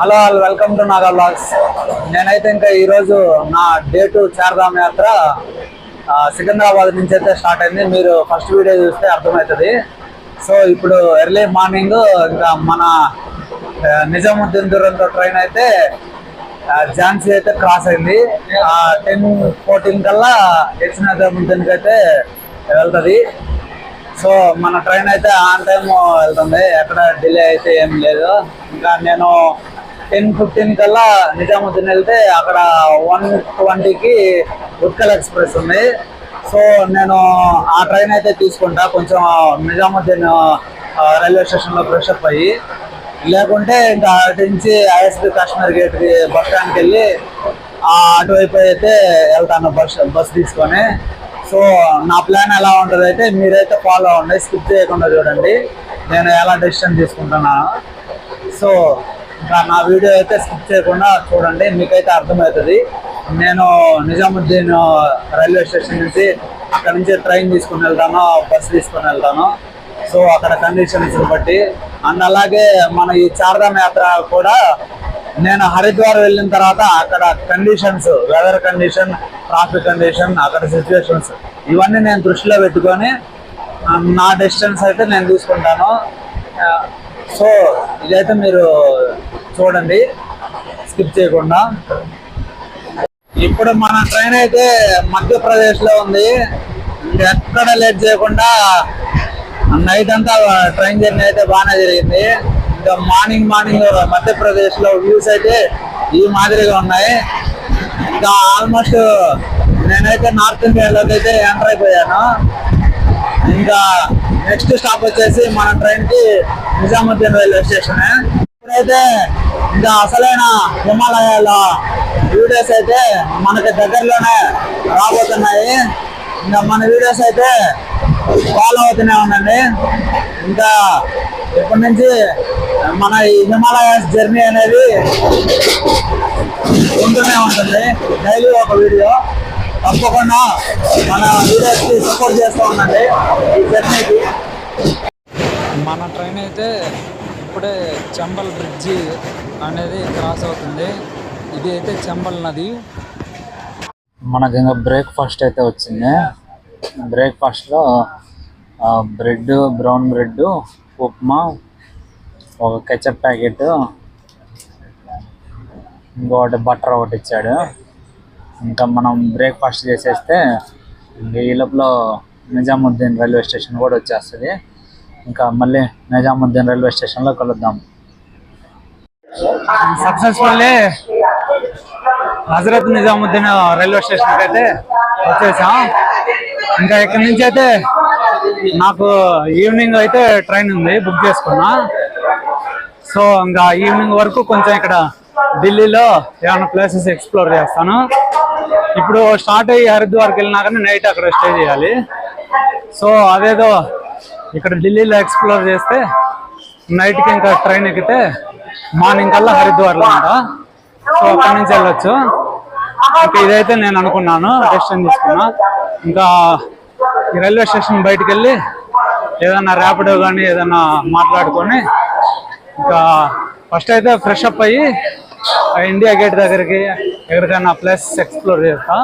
Hello all welcome to Naga blogs నేనైతే ఇంకా ఈరోజు నా డే టు చార్ధామ్ యాత్ర సికింద్రాబాద్ నుంచి అయితే స్టార్ట్ అయింది. మీరు ఫస్ట్ వీడియో చూస్తే అర్థమవుతుంది. సో ఇప్పుడు ఎర్లీ మార్నింగ్ ఇంకా మన నిజాముద్దీన్ దూరంతో ట్రైన్ అయితే ఝాన్సీ అయితే క్రాస్ అయింది. టెన్ ఫోర్టీన్ కల్లా హెచ్ నిజాముద్దీన్కి అయితే వెళ్తుంది. సో మన ట్రైన్ అయితే ఆన్ టైం వెళ్తుంది. ఎక్కడ డిలే అయితే ఏం లేదు. ఇంకా నేను టెన్ ఫిఫ్టీన్ కల్లా నిజాముద్దీన్ వెళ్తే అక్కడ వన్ ట్వంటీకి ఉత్కల్ ఎక్స్ప్రెస్ ఉంది. సో నేను ఆ ట్రైన్ అయితే తీసుకుంటా. కొంచెం నిజాముద్దీన్ రైల్వే స్టేషన్లో ఫ్రెష్ అప్ అయ్యి. లేకుంటే ఇంకా అటు నుంచి ఐఎస్పి కాశ్మీర్ గేట్కి బస్ స్టాండ్కి వెళ్ళి ఆ అటువైపు అయితే వెళ్తాను బస్ బస్ తీసుకొని. సో నా ప్లాన్ ఎలా ఉంటుంది అయితే మీరైతే ఫాలో అవ్వండి. స్కిప్ చేయకుండా చూడండి. నేను ఎలా డెసిషన్ తీసుకుంటున్నాను. సో నా వీడియో అయితే స్కిప్ చేయకుండా చూడండి మీకైతే అర్థమవుతుంది. నేను నిజాముద్దీన్ రైల్వే స్టేషన్ నుంచి అక్కడ నుంచి ట్రైన్ తీసుకుని వెళ్తాను బస్సు తీసుకుని వెళ్తాను. సో అక్కడ కండిషన్స్ బట్టి. అండ్ అలాగే మన ఈ చార్ధామ్ యాత్ర కూడా నేను హరిద్వార్ వెళ్ళిన తర్వాత అక్కడ conditions weather condition traffic condition అక్కడ సిచ్యువేషన్స్ ఇవన్నీ నేను దృష్టిలో పెట్టుకొని నా డెసిషన్స్ అయితే నేను తీసుకుంటాను. సో ఇదైతే మీరు చూడండి. స్కిప్ చేయకుండా. ఇప్పుడు మన ట్రైన్ అయితే మధ్యప్రదేశ్లో ఉంది ఎక్కడ లేట్ చేయకుండా నైట్ అంతా ట్రైన్ జర్నీ అయితే బాగానే జరిగింది. ఇంకా మార్నింగ్ మార్నింగ్ మధ్యప్రదేశ్లో వ్యూస్ అయితే ఈ మాదిరిగా ఉన్నాయి. ఇంకా ఆల్మోస్ట్ నేనైతే నార్త్ ఇండియాలోకి అయితే ఎంటర్ అయిపోయాను. ఇంకా నెక్స్ట్ స్టాప్ వచ్చేసి మన ట్రైన్కి నిజాముద్దీన్ రైల్వే స్టేషన్ అయితే ఇంకా అసలైన హిమాలయాల వీడియోస్ అయితే మనకి దగ్గరలోనే రాబోతున్నాయి. ఇంకా మన వీడియోస్ అయితే ఫాలో అవుతూనే ఉండండి. ఇంకా ఇప్పటి నుంచి మన ఈ హిమాలయాస్ జర్నీ అనేది ఉంటూనే ఉంటుంది. డైలీ ఒక వీడియో తప్పకుండా మన వీడియోస్కి సపోర్ట్ చేస్తూ ఉండండి ఈ జర్నీకి మన ట్రైన్ అయితే ఇప్పుడే చంబల్ బ్రిడ్జి అనేది క్రాస్ అవుతుంది. ఇది అయితే చంబల్ నది. మనకి ఇంకా బ్రేక్ఫాస్ట్ అయితే వచ్చింది. బ్రేక్ఫాస్ట్లో బ్రెడ్ బ్రౌన్ బ్రెడ్ ఉప్మా ఒక కెచప్ ప్యాకెట్ ఇంకొకటి బటర్ ఒకటి ఇచ్చాడు. ఇంకా మనం బ్రేక్ఫాస్ట్ చేసేస్తే ఈ లోపల నిజాముద్దీన్ రైల్వే స్టేషన్ కూడా వచ్చేస్తుంది. ఇంకా మళ్ళీ నిజాముద్దీన్ రైల్వే స్టేషన్లో కలుద్దాం. సక్సెస్ఫుల్లీ హజరత్ నిజాముద్దీన్ రైల్వే స్టేషన్కి అయితే వచ్చేసాం. ఇంకా ఇక్కడి నుంచి అయితే నాకు ఈవినింగ్ అయితే ట్రైన్ ఉంది బుక్ చేసుకున్నా. సో ఇంకా ఈవినింగ్ వరకు కొంచెం ఇక్కడ ఢిల్లీలో ఏమైనా ప్లేసెస్ ఎక్స్ప్లోర్ చేస్తాను. ఇప్పుడు స్టార్ట్ అయ్యి హరిద్వార్కి వెళ్ళినాకనే నైట్ అక్కడ స్టే చేయాలి. సో అదేదో ఇక్కడ ఢిల్లీలో ఎక్స్ప్లోర్ చేస్తే నైట్కి ఇంకా ట్రైన్ ఎక్కితే మార్నింగ్ కల్లా హరిద్వార్లో ఉంటా సో అక్కడి నుంచి వెళ్ళొచ్చు. ఇంకా ఇదైతే నేను అనుకున్నాను డెసిషన్ తీసుకున్నా. ఇంకా ఈ రైల్వే స్టేషన్ బయటికి వెళ్ళి ఏదన్నా ర్యాపిడో కానీ ఏదన్నా మాట్లాడుకొని ఇంకా ఫస్ట్ అయితే ఫ్రెష్ అప్ అయ్యి ఆ ఇండియా గేట్ దగ్గరికి ఎక్కడికైనా ప్లేస్ ఎక్స్ప్లోర్ చేస్తా.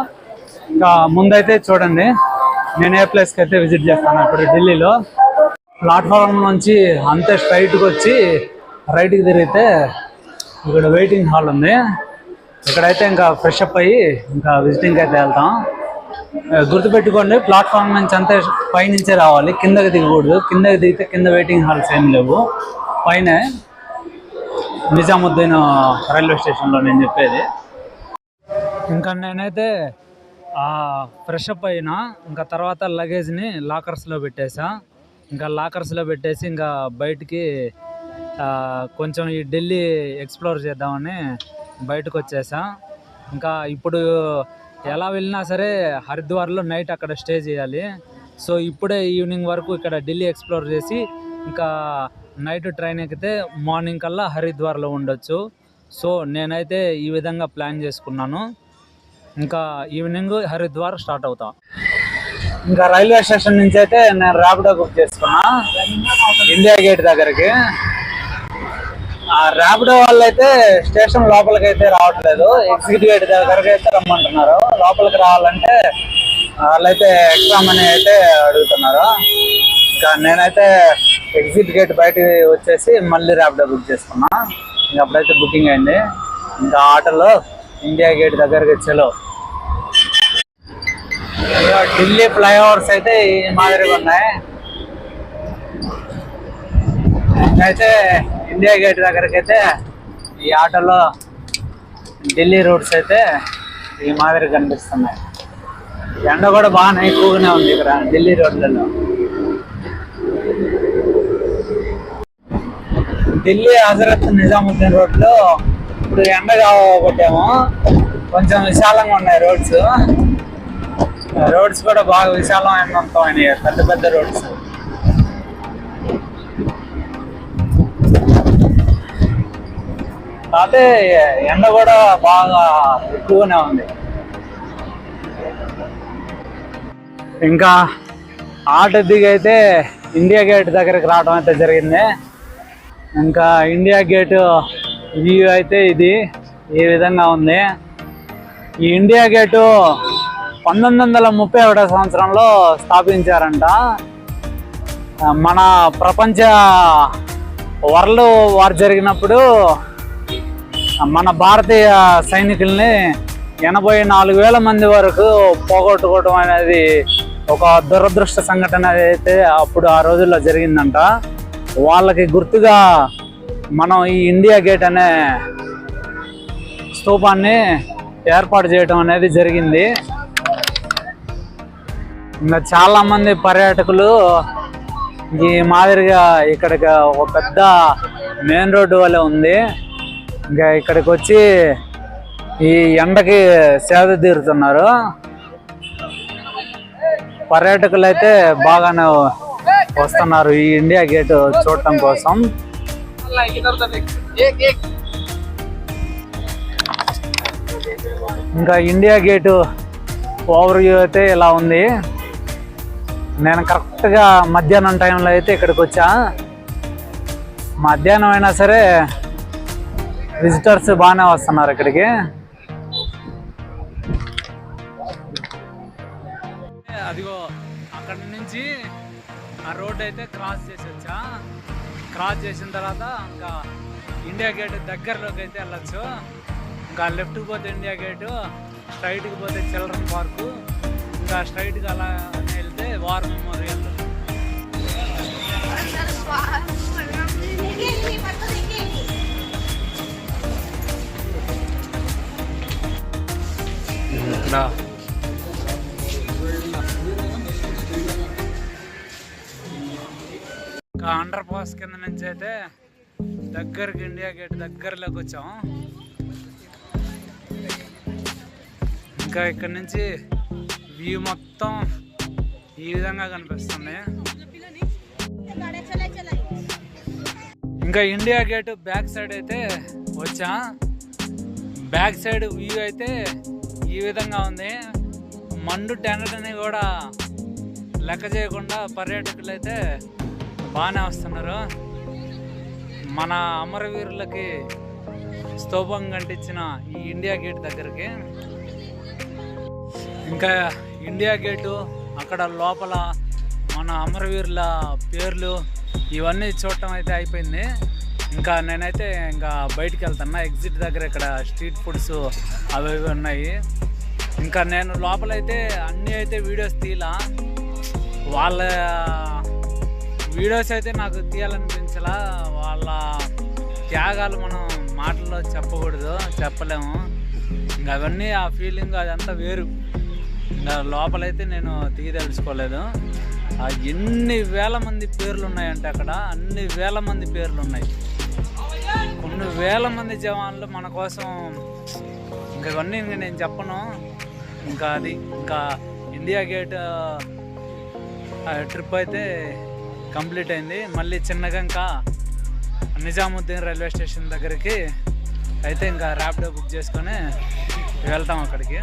ఇంకా ముందైతే చూడండి నేను ఏ ప్లేస్కి అయితే విజిట్ చేస్తాను ఇప్పుడు ఢిల్లీలో. ప్లాట్ఫారం నుంచి అంతే స్ట్రైట్కి వచ్చి రైట్కి తిరిగితే ఇక్కడ వెయిటింగ్ హాల్ ఉంది. ఇక్కడైతే ఇంకా ఫ్రెష్ అప్ అయ్యి ఇంకా విజిటింగ్కి అయితే వెళ్తాం. గుర్తుపెట్టుకోండి ప్లాట్ఫామ్ నుంచి అంతే పైనుంచే రావాలి కిందకి దిగకూడదు. కిందకి దిగితే కింద వెయిటింగ్ హాల్స్ ఏం లేవు. పైన నిజాముద్దీన్ రైల్వే స్టేషన్లో నేను చెప్పేది. ఇంకా నేనైతే ఫ్రెష్ అప్ అయినా ఇంకా తర్వాత లగేజ్ని లాకర్స్లో పెట్టేసా ఇంకా లాకర్స్లో పెట్టేసి ఇంకా బయటికి కొంచెం ఈ ఢిల్లీ ఎక్స్ప్లోర్ చేద్దామని బయటకు వచ్చేసాం. ఇంకా ఇప్పుడు ఎలా వెళ్ళినా సరే హరిద్వార్లో నైట్ అక్కడ స్టే చేయాలి. సో ఇప్పుడే ఈవినింగ్ వరకు ఇక్కడ ఢిల్లీ ఎక్స్ప్లోర్ చేసి ఇంకా నైట్ ట్రైన్ ఎక్కితే మార్నింగ్ కల్లా హరిద్వార్లో ఉండొచ్చు. సో నేనైతే ఈ విధంగా ప్లాన్ చేసుకున్నాను. ఇంకా ఈవినింగ్ హరిద్వార్ స్టార్ట్ అవుతాను ఇంకా రైల్వే స్టేషన్ నుంచి అయితే నేను ర్యాపిడో బుక్ చేసుకున్నా. ఇండియా గేట్ దగ్గరికి. ఆ ర్యాపిడో వాళ్ళు అయితే స్టేషన్ లోపలికి అయితే రావట్లేదు. ఎగ్జిట్ గేట్ దగ్గరకు అయితే రమ్మంటున్నారు. లోపలికి రావాలంటే వాళ్ళైతే ఎక్స్ట్రా మనీ అయితే అడుగుతున్నారు. ఇంకా నేనైతే ఎగ్జిట్ గేట్ బయటకి వచ్చేసి మళ్ళీ ర్యాపిడో బుక్ చేసుకున్నా. ఇంకా అప్పుడైతే బుకింగ్ అయింది. ఇంకా ఆటోలో ఇండియా గేట్ దగ్గరికి వచ్చేలో ఢిల్లీ ఫ్లైఓవర్స్ అయితే ఈ మాదిరిగా ఉన్నాయి. అయితే ఇండియా గేట్ దగ్గరికి అయితే ఈ ఆటోలో ఢిల్లీ రోడ్స్ అయితే ఈ మాదిరి కనిపిస్తున్నాయి. ఎండ కూడా బాగానే ఎక్కువగానే ఉంది ఇక్కడ ఢిల్లీ రోడ్లలో. ఢిల్లీ హజరత్ నిజాముద్దీన్ రోడ్లో ఇప్పుడు ఎండ కొట్టాము కొంచెం విశాలంగా ఉన్నాయి రోడ్స్. రోడ్స్ కూడా బాగా విశాలమైనవి పెద్ద పెద్ద రోడ్స్. కాకపోతే ఎండ కూడా బాగా ఎక్కువనే ఉంది. ఇంకా ఆటో దిగైతే ఇండియా గేట్ దగ్గరికి రావడం అయితే జరిగింది. ఇంకా ఇండియా గేట్ వ్యూ అయితే ఇది ఈ విధంగా ఉంది? ఈ ఇండియా గేటు పంతొమ్మిది వందల ముప్పై ఒకటో సంవత్సరంలో స్థాపించారంట. మన ప్రపంచ వరల్డ్ వార్ జరిగినప్పుడు మన భారతీయ సైనికుల్ని ఎనభై నాలుగు వేల మంది వరకు పోగొట్టుకోవడం అనేది ఒక దురదృష్ట సంఘటన అయితే అప్పుడు ఆ రోజుల్లో జరిగిందంట. వాళ్ళకి గుర్తుగా మనం ఈ ఇండియా గేట్ అనే స్తూపాన్ని ఏర్పాటు చేయడం అనేది జరిగింది. ఇంకా చాలా మంది పర్యాటకులు ఈ మాదిరిగా ఇక్కడికి ఒక పెద్ద మెయిన్ రోడ్డు వల్ల ఉంది. ఇంకా ఇక్కడికి వచ్చి ఈ ఎండకి సేద తీరుతున్నారు. పర్యాటకులు అయితే బాగానే వస్తున్నారు ఈ ఇండియా గేట్ చూడటం కోసం. ఇంకా ఇండియా గేటు ఓవర్ వ్యూ అయితే ఇలా ఉంది. నేను కరెక్ట్గా మధ్యాహ్నం టైంలో అయితే ఇక్కడికి వచ్చా. మధ్యాహ్నం అయినా సరే విజిటర్స్ బాగానే వస్తున్నారు ఇక్కడికి. అదిగో అక్కడి నుంచి ఆ రోడ్ అయితే క్రాస్ చేసి వచ్చా. క్రాస్ చేసిన తర్వాత ఇంకా ఇండియా గేట్ దగ్గరలోకి అయితే వెళ్ళొచ్చు. ఇంకా లెఫ్ట్కి పోతే ఇండియా గేటు స్ట్రైట్కి పోతే చిల్డ్రన్ పార్కు. ఇంకా స్ట్రైట్గా అలా మెమోరియల్ ఇక్కడ ఇంకా అండర్ పాస్ కింద నుంచి అయితే దగ్గరికి ఇండియా గేట్ దగ్గరలోకి వచ్చాం. ఇంకా ఇక్కడ నుంచి వ్యూ మొత్తం ఈ విధంగా కనిపిస్తుంది. ఇంకా ఇండియా గేట్ బ్యాక్ సైడ్ అయితే వచ్చా. బ్యాక్ సైడ్ వ్యూ అయితే ఈ విధంగా ఉంది. మండు టెండని కూడా లెక్క చేయకుండా పర్యాటకులు అయితే బాగానే వస్తున్నారు. మన అమరవీరులకి స్తూపం కంటించిన ఈ ఇండియా గేట్ దగ్గరికి. ఇంకా ఇండియా గేటు అక్కడ లోపల మన అమరవీరుల పేర్లు ఇవన్నీ చూడటం అయితే అయిపోయింది. ఇంకా నేనైతే ఇంకా బయటికి వెళ్తున్నా. ఎగ్జిట్ దగ్గర ఇక్కడ స్ట్రీట్ ఫుడ్స్ అవి ఉన్నాయి. ఇంకా నేను లోపలైతే అన్నీ అయితే వీడియోస్ తీయలా వాళ్ళ వీడియోస్ అయితే నాకు తీయాలనిపించలా. వాళ్ళ త్యాగాలు మనం మాటల్లో చెప్పకూడదు చెప్పలేము. ఇంకా అవన్నీ ఆ ఫీలింగ్ అదంతా వేరు. లోపలైతే నేను తీయదలుచుకోలేదు. ఆ ఎన్ని వేల మంది పేర్లు ఉన్నాయంటే అక్కడ అన్ని వేల మంది పేర్లు ఉన్నాయి కొన్ని వేల మంది జవాన్లు మన కోసం ఇంకా ఇవన్నీ ఇంకా నేను చెప్పను. ఇంకా అది ఇంకా ఇండియా గేట్ ట్రిప్ అయితే కంప్లీట్ అయింది. మళ్ళీ చిన్నగా ఇంకా నిజాముద్దీన్ రైల్వే స్టేషన్ దగ్గరికి అయితే ఇంకా ర్యాపిడో బుక్ చేసుకొని వెళ్తాం అక్కడికి.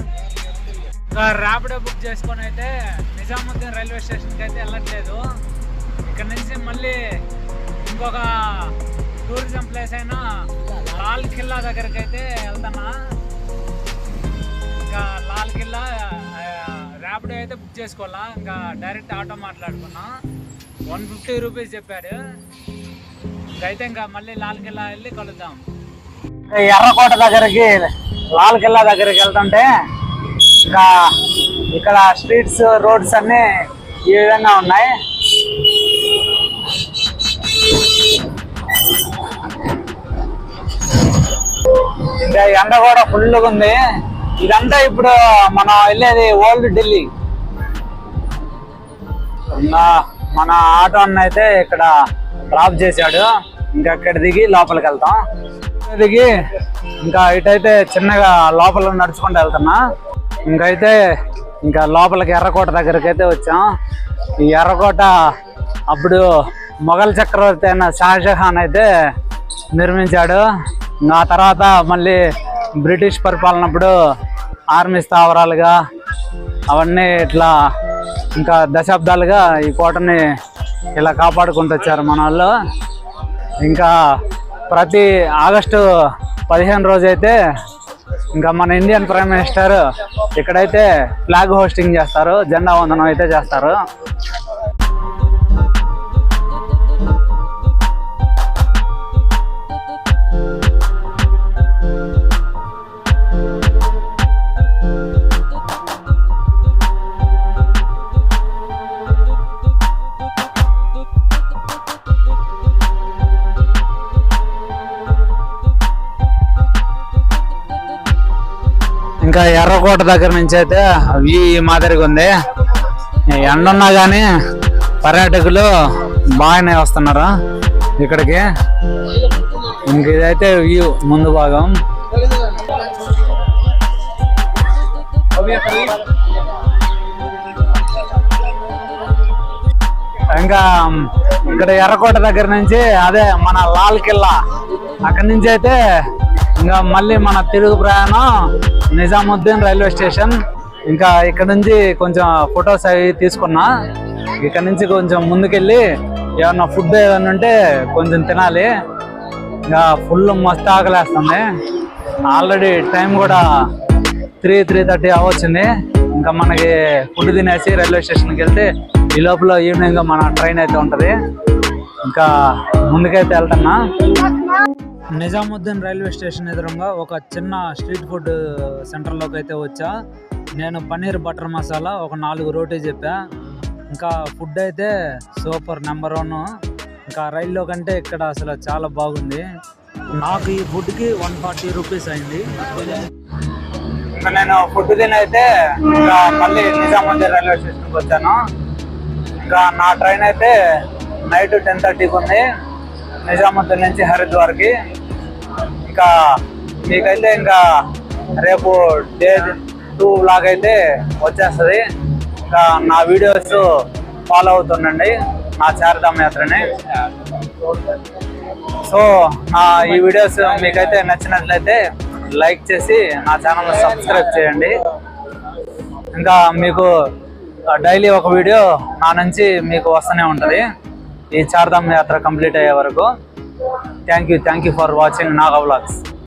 ఇంకా ర్యాపిడో బుక్ చేసుకొని అయితే నిజాముద్దీన్ రైల్వే స్టేషన్కి అయితే వెళ్ళట్లేదు. ఇక్కడ నుంచి మళ్ళీ ఇంకొక టూరిజం ప్లేస్ అయినా లాల్ కిల్లా దగ్గరికి అయితే వెళ్తానా ఇంకా లాల్ కిల్లా ర్యాపిడో అయితే బుక్ చేసుకోవాలా? ఇంకా డైరెక్ట్ ఆటో మాట్లాడుకున్నా. వన్ ఫిఫ్టీ రూపీస్ చెప్పాడు. ఇంకైతే ఇంకా మళ్ళీ లాల్ కిల్లా వెళ్ళి కలుద్దాం. ఎర్రకోట దగ్గరికి లాల్ కిల్లా దగ్గరికి వెళ్తుంటే ఇంకా ఇక్కడ స్ట్రీట్స్ రోడ్స్ అన్ని ఈ విధంగా ఉన్నాయి. ఇంకా ఎండ కూడా ఫుల్గా ఉంది. ఇదంతా ఇప్పుడు మనం వెళ్ళేది ఓల్డ్ ఢిల్లీ. మన ఆటో అయితే ఇక్కడ డ్రాప్ చేశాడు. ఇంకా ఇక్కడ దిగి లోపలికి వెళ్తాం. దిగి ఇంకా ఇటైతే చిన్నగా లోపల నడుచుకుంటూ వెళ్తున్నా. ఇంకైతే ఇంకా లోపలికి ఎర్రకోట దగ్గరికి అయితే వచ్చాం. ఈ ఎర్రకోట అప్పుడు మొఘల్ చక్రవర్తి అయిన షాజహాన్ అయితే నిర్మించాడు. ఆ తర్వాత మళ్ళీ బ్రిటిష్ పరిపాలనప్పుడు ఆర్మీ స్థావరాలుగా అవన్నీ ఇట్లా ఇంకా దశాబ్దాలుగా ఈ కోటని ఇలా కాపాడుకుంటూ వచ్చారు మన వాళ్ళు. ఇంకా ప్రతి ఆగస్టు పదిహేను రోజు అయితే ఇంకా మన ఇండియన్ ప్రైమ్ మినిస్టర్ ఇక్కడైతే ఫ్లాగ్ హోస్టింగ్ చేస్తారు జెండా వందనం అయితే చేస్తారు. ఎర్రకోట దగ్గర నుంచి అయితే వ్యూ ఈ మాదిరిగా ఉంది. ఎండ ఉన్నా కానీ పర్యాటకులు బాగానే వస్తున్నారు. ఇక్కడికి ఇంక ఇదైతే వ్యూ ముందు భాగం. ఇంకా ఇక్కడ ఎర్రకోట దగ్గర నుంచి అదే మన లాల్ కిల్లా అక్కడి నుంచి అయితే ఇంకా మళ్ళీ మన తిరుగు ప్రయాణం నిజాముద్దీన్ రైల్వే స్టేషన్. ఇంకా ఇక్కడ నుంచి కొంచెం ఫొటోస్ అవి తీసుకున్నా. ఇక్కడ నుంచి కొంచెం ముందుకెళ్ళి ఏమన్నా ఫుడ్ ఏదైనా ఉంటే కొంచెం తినాలి. ఇంకా ఫుల్ మస్తు ఆకలేస్తుంది. ఆల్రెడీ టైం కూడా త్రీ త్రీ థర్టీ అవ్వచ్చింది. ఇంకా మనకి ఫుడ్ తినేసి రైల్వే స్టేషన్కి వెళ్తే ఈ లోపల ఈవినింగ్ మన ట్రైన్ అయితే ఉంటుంది. ఇంకా ముందుకైతే వెళ్తున్నా. నిజాముద్దీన్ రైల్వే స్టేషన్ ఎదురుగా ఒక చిన్న స్ట్రీట్ ఫుడ్ సెంటర్లోకి అయితే వచ్చా. నేను పన్నీర్ బటర్ మసాలా ఒక నాలుగు రోటీ చెప్పా. ఇంకా ఫుడ్ అయితే సూపర్ నెంబర్ వన్. ఇంకా రైల్లో కంటే ఇక్కడ అసలు చాలా బాగుంది. నాకు ఈ ఫుడ్కి వన్ ఫార్టీ రూపీస్ అయింది. నేను ఫుడ్ తినైతే ఇంకా మళ్ళీ నిజాముద్దీన్ రైల్వే స్టేషన్కి వచ్చాను. ఇంకా నా ట్రైన్ అయితే నైట్ టెన్ థర్టీకి ఉంది. నిజాముద్దీన్ నుంచి హరిద్వార్కి. ఇంకా మీకైతే ఇంకా రేపు డే టూ బ్లాగ్ అయితే వచ్చేస్తుంది. ఇంకా నా వీడియోస్ ఫాలో అవుతుండండి నా చారిధామ యాత్రని. సో నా ఈ వీడియోస్ మీకైతే నచ్చినట్లయితే లైక్ చేసి నా ఛానల్ సబ్స్క్రైబ్ చేయండి. ఇంకా మీకు డైలీ ఒక వీడియో నా నుంచి మీకు వస్తూనే ఉంటుంది. ఈ చార్ధామ్ యాత్ర కంప్లీట్ అయ్యే వరకు. thank you thank you for watching naga vlogs.